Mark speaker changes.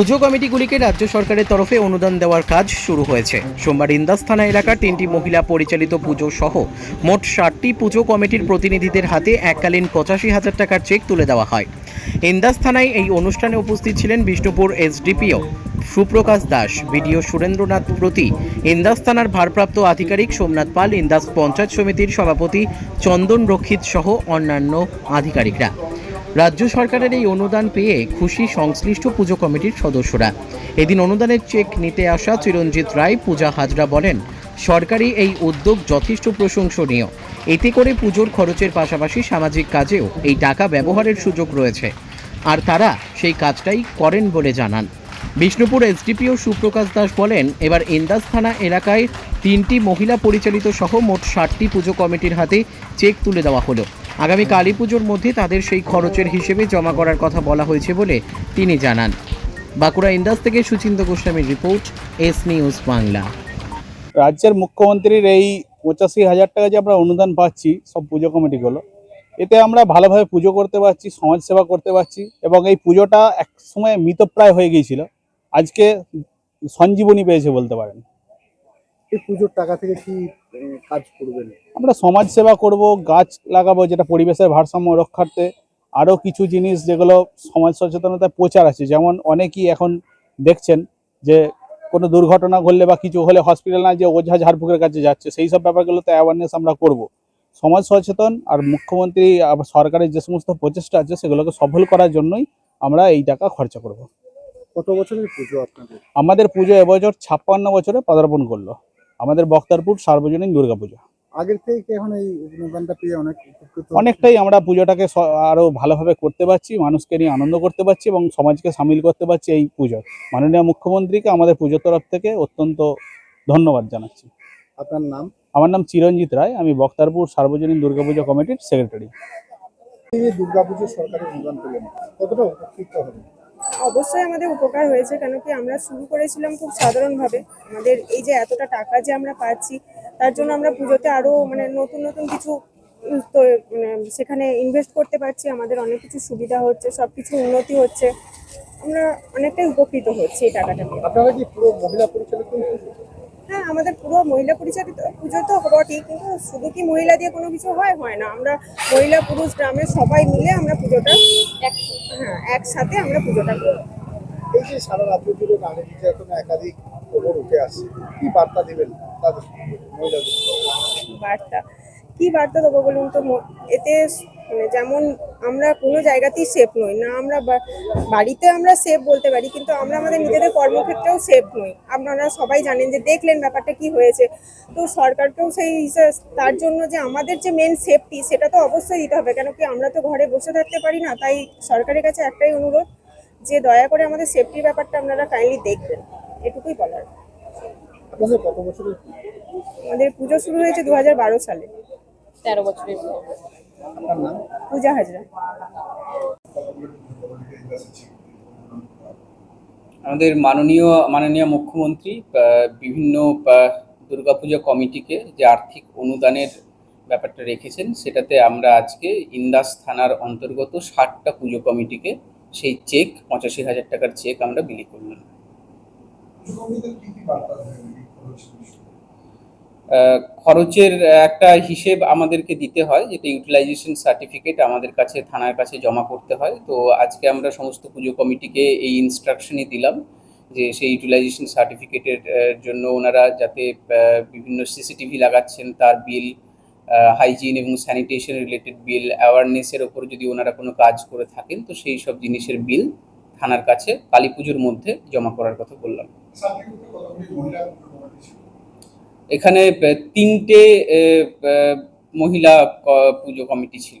Speaker 1: পুজো কমিটিগুলিকে রাজ্য সরকারের তরফে অনুদান দেওয়ার কাজ শুরু হয়েছে। সোমবার ইন্দাস থানা এলাকার তিনটি মহিলা পরিচালিত পুজো সহ মোট ষাটটি পুজো কমিটির প্রতিনিধিদের হাতে এককালীন পঁচাশি হাজার টাকার চেক তুলে দেওয়া হয়। ইন্দাস থানায় এই অনুষ্ঠানে উপস্থিত ছিলেন বিষ্ণুপুর এসডিপিও সুপ্রকাশ দাস, বিডিও সুরেন্দ্রনাথ প্রতি, ইন্দাস থানার ভারপ্রাপ্ত আধিকারিক সোমনাথ পাল, ইন্দাস পঞ্চায়েত সমিতির সভাপতি চন্দন রক্ষিত সহ অন্যান্য আধিকারিকরা। রাজ্য সরকারের এই অনুদান পেয়ে খুশি সংশ্লিষ্ট পুজো কমিটির সদস্যরা। এদিন অনুদানের চেক নিতে আসা চিরঞ্জিত রায় পূজা হাজরা বলেন, সরকারি এই উদ্যোগ যথেষ্ট প্রশংসনীয়। এতে করে পুজোর খরচের পাশাপাশি সামাজিক কাজেও এই টাকা ব্যবহারের সুযোগ রয়েছে। আর তারা সেই কাজটাই করেন বলে জানান। বিষ্ণুপুর এসডিপিও সুপ্রকাশ দাস বলেন, এবার ইন্দাস থানা এলাকায় তিনটি মহিলা পরিচালিত সহ মোট ষাটটি পুজো কমিটির হাতে চেক তুলে দেওয়া হলো। আগামী কালী পুজোর মধ্যে তাদের সেই খরচের হিসেবে জমা করার কথা বলা হয়েছে বলে তিনি জানান। বাঁকুড়া ইন্দাস থেকে সুচিন্ত গোস্বামীর রিপোর্ট, এস নিউজ বাংলা।
Speaker 2: রাজ্যের মুখ্যমন্ত্রীর এই পঁচাশি হাজার টাকা যে আমরা অনুদান পাচ্ছি, সব পুজো কমিটিগুলো এতে আমরা ভালোভাবে পুজো করতে পারছি, সমাজ সেবা করতে পারছি, এবং এই পুজোটা এক সময় মৃতপ্রায় হয়ে গিয়েছিল। আজকে সঞ্জীবনী পেয়েছে বলতে পারেন।
Speaker 3: এই পুজোর টাকা থেকে কি কাজ করবেন
Speaker 2: আমরা সমাজ সেবা করব গাছ লাগাবো যেটা পরিবেশের ভারসাম্য রক্ষার্থে। আরও কিছু জিনিস যেগুলো সমাজ সচেতনতায় প্রচার আছে যেমন অনেকেই এখন দেখছেন যে কোনো দুর্ঘটনা ঘটলে বা কিছু হলে হসপিটাল না যে ওঝা ঝাড়ফুকের কাছে যাচ্ছে সেই সব ব্যাপারগুলোতে অ্যাওয়ারনেস আমরা করব। সমাজ সচেতন আর মুখ্যমন্ত্রী সরকারের যে সমস্ত প্রচেষ্টা আছে সেগুলোকে সফল করার জন্যই আমরা এই টাকা খরচা করব।
Speaker 3: কত বছরের পুজো আপনাদের?
Speaker 2: আমাদের পুজো এবছর ছাপ্পান্ন বছরে পদার্পণ করল। আমাদের বক্তারপুর সার্বজনীন দুর্গাপুজো
Speaker 3: আগের থেকে এখন এই অনুদানটা পেয়ে অনেক
Speaker 2: অনেকটাই আমরা পুজোটাকে আরও ভালোভাবে করতে পারছি মানুষকে নিয়ে আনন্দ করতে পারছি এবং সমাজকে সামিল করতে পারছি এই পুজো মাননীয় মুখ্যমন্ত্রীকে আমাদের পুজোর তরফ থেকে অত্যন্ত ধন্যবাদ জানাচ্ছি।
Speaker 3: আপনার নাম?
Speaker 2: আমার নাম চিরঞ্জিত রায় আমি বক্তারপুর সার্বজনীন দুর্গাপূজা কমিটির সেক্রেটারি।
Speaker 3: দুর্গাপুজো সরকারি অনুদান পেলেন কতটা উপকৃত হবে
Speaker 4: অবশ্যই আমাদের উপকার হয়েছে কেন কি আমরা শুরু করেছিলাম খুব সাধারণভাবে আমাদের এই যে এতটা টাকা যে আমরা পাচ্ছি, তার জন্য আমরা পুজোতে আরও মানে নতুন নতুন কিছু তো মানে সেখানে ইনভেস্ট করতে পারছি, আমাদের অনেক কিছু সুবিধা হচ্ছে সব কিছু উন্নতি হচ্ছে আমরা অনেকটাই উপকৃত হচ্ছি এই টাকাটা।
Speaker 3: আপনারা কি পুরো মহিলা
Speaker 4: আমাদের পুরো মহিলা পরিচালিত পুজো তো বটেই কিন্তু শুধু কি মহিলা দিয়ে কোনো কিছু হয়? হয় না। আমরা মহিলা পুরুষ গ্রামের সবাই মিলে আমরা পুজোটা এক হ্যাঁ একসাথে আমরা পুজোটা করি।
Speaker 3: এই যে সারা রাজ্য জুড়ে নারী নির্যাতনে একাধিক খবর উঠে আসছে কি বার্তা দিবেন তাদের মহিলাদের?
Speaker 4: বার্তা? কি বার্তা দেবো বলুন তো? এতে স- মানে যেমন আমরা কোনো জায়গাতেই সেফ নই। না আমরা বা- বাড়িতে আমরা সেফ বলতে পারি কিন্তু আমরা আমাদের নিজেদের কর্মক্ষেত্রেও সেফ নই। আপনারা সবাই জানেন যে দেখলেন ব্যাপারটা কি হয়েছে। তো সরকারকেও সেই তার জন্য যে আমাদের যে মেন সেফটি সেটা তো অবশ্যই দিতে হবে। কেন কি আমরা তো ঘরে বসে থাকতে পারি না তাই সরকারের কাছে একটাই অনুরোধ যে দয়া করে আমাদের সেফটির ব্যাপারটা আপনারা কাইন্ডলি দেখবেন। এটুকুই বলার? আমাদের পুজো শুরু হয়েছে দু হাজার বারো সালে। তেরো বছরের
Speaker 3: আপনার নাম
Speaker 4: পূজা হাজরা।
Speaker 5: আমাদের মাননীয় মাননীয় মুখ্যমন্ত্রী বিভিন্ন দুর্গাপূজা কমিটিকে যে আর্থিক অনুদানের ব্যাপারটা রেখেছেন, সেটাতে আমরা আজকে ইন্দাস থানার অন্তর্গত ষাটটা পুজো কমিটিকে সেই চেক, পঁচাশি হাজার টাকার চেক আমরা বিলি করলাম। খরচের একটা হিসেব আমাদেরকে দিতে হয়, যেটা ইউটিলাইজেশন সার্টিফিকেট আমাদের কাছে, থানার কাছে জমা করতে হয়। তো আজকে আমরা সমস্ত পুজো কমিটিকে এই ইনস্ট্রাকশনই দিলাম যে সেই ইউটিলাইজেশন সার্টিফিকেটের জন্য ওনারা যাতে বিভিন্ন সিসিটিভি লাগাচ্ছেন, তার বিল হাইজিন এবং স্যানিটেশন রিলেটেড বিল অ্যাওয়ারনেসের ওপর যদি ওনারা কোনো কাজ করে থাকেন, তো সেই সব জিনিসের বিল থানার কাছে কালী পুজোর মধ্যে জমা করার কথা বললাম। এখানে তিনটে মহিলা পুজো কমিটি ছিল।